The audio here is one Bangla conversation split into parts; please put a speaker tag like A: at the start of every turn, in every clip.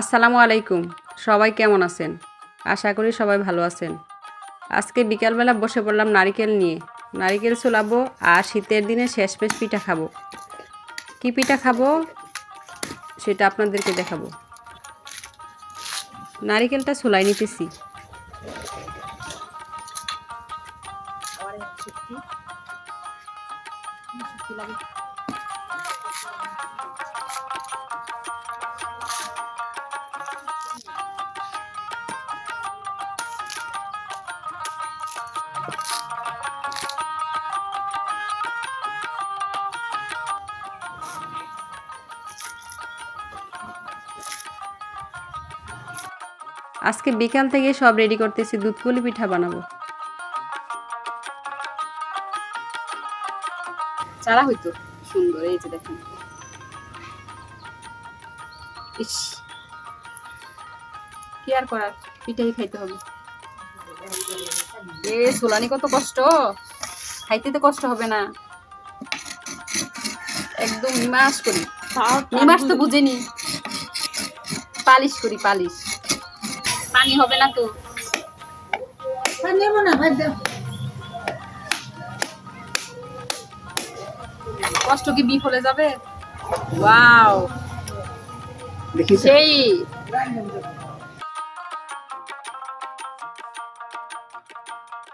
A: আসসালামু আলাইকুম। সবাই কেমন আছেন? আশা করি সবাই ভালো আছেন। আজকে বিকালবেলা বসে পড়লাম নারিকেল নিয়ে। নারিকেল চুলাবো আর শীতের দিনে শেষ পেশ পিঠা খাব। কি পিঠা খাব? সেটা আপনাদেরকে দেখাবো। নারিকেলটা চুলাই নিতেছি। আজকে বিকাল থেকে সব রেডি করতেছি দুধপুলি পিঠা বানাবো। চারা হইতো সুন্দর এই যে দেখেন। ইস। কি আর করার? পিঠাই খাইতে হবে। এ সোলানি কত কষ্ট। খাইতে তো কষ্ট হবে না। একদম নিমাস করি। নিমাস তো বুঝেনি। পালিশ করি পালিশ। পানি হবে না তো?
B: নেব না ভাই
A: কষ্ট কি বিফলে যাবে? ওয়াও। সেই।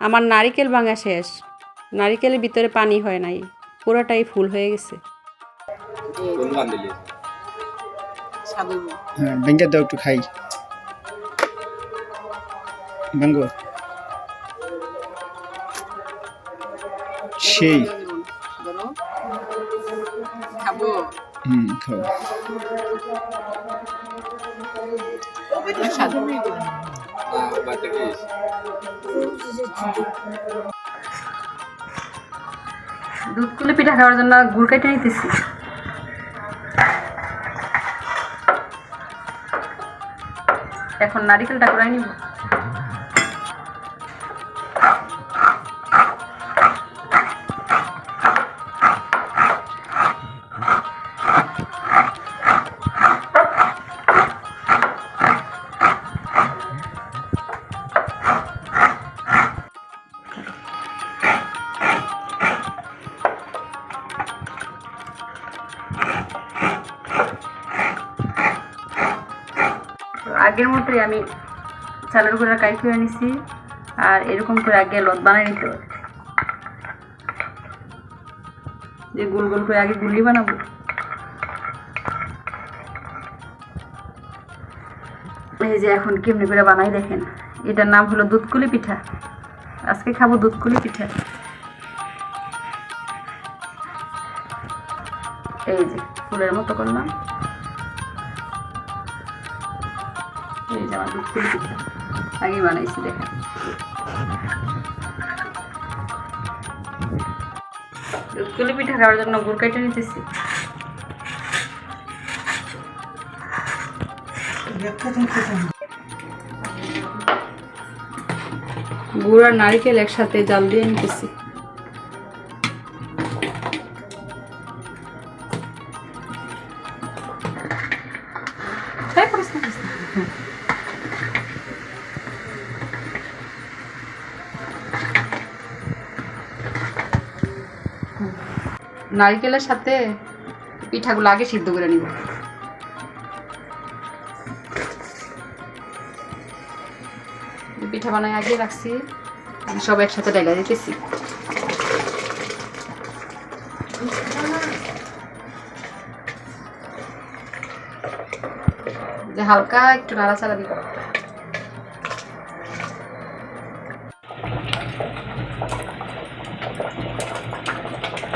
A: আমার নারিকেল ভাঙা শেষ। নারিকেলের ভিতরে পানি হয় নাই। পুরোটাই ফুল হয়ে গেছে।
B: হ্যাঁ ব্যাংকে দাও একটু খাই। ভাঙ্গো সেই।
A: খাব।
B: হুম খাও
A: দুধ কুলে পিঠা খাওয়ার জন্য গুড় কেটে নিতেছি। এখন নারিকেলটা কুড়াই নিব। আগের মতোই আমি চালের গুঁড়া কাই করে নিছি আর এরকম করে আগে লত বানাই নিতে হবে। যে গোল গোল করে আগে গুলি বানাবো। এই যে এখন কেমনি করে বানাই দেখেন, এটার নাম হলো দুধকুলি পিঠা। আজকে খাব দুধকুলি পিঠা। এই যে ফুলের মতো করলাম। আগে বানাইছি দুধকুলি পিঠা খাওয়ার জন্য গুড় কেটে নিতেছি। গুড় আর নারিকেল একসাথে জাল দিয়ে নিতেছি। করিস না, করিস না। নারিকেলের সাথে পিঠাগুলো আগে সিদ্ধ করে নিব। পিঠা বানায় আগে রাখছি সব একসাথে ডাইলা দিতেছি। যে হালকা একটু নাড়াচাড়া দিব।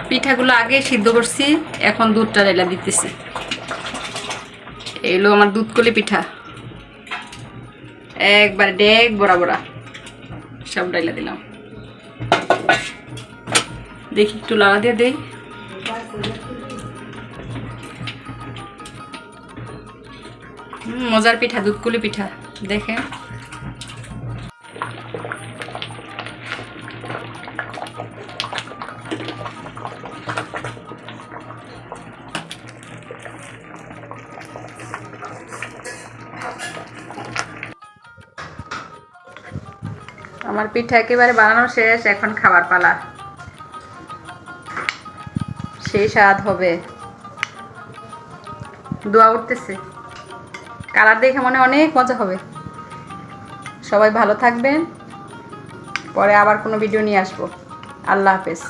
A: পিঠাগুলো আগে সিদ্ধ করছি, এখন দুধটা ডাইলা দিতেছি। এগুলো আমার দুধকলি পিঠা। একবার ডেক বড়া বড়া। সব ডাইলা দিলাম। দেখি একটু লাড়া দিয়ে দেই। মজার পিঠা, দুধকুলি পিঠা। দেখে আমার পিঠা একেবারে বানানো শেষ, এখন খাবার পালা। সেই স্বাদ হবে। দোয়া উঠতেছে। কালার দেখে মনে অনেক মজা হবে। সবাই ভালো থাকবেন। পরে আবার কোনো ভিডিও নিয়ে আসব। আল্লাহ হাফেজ।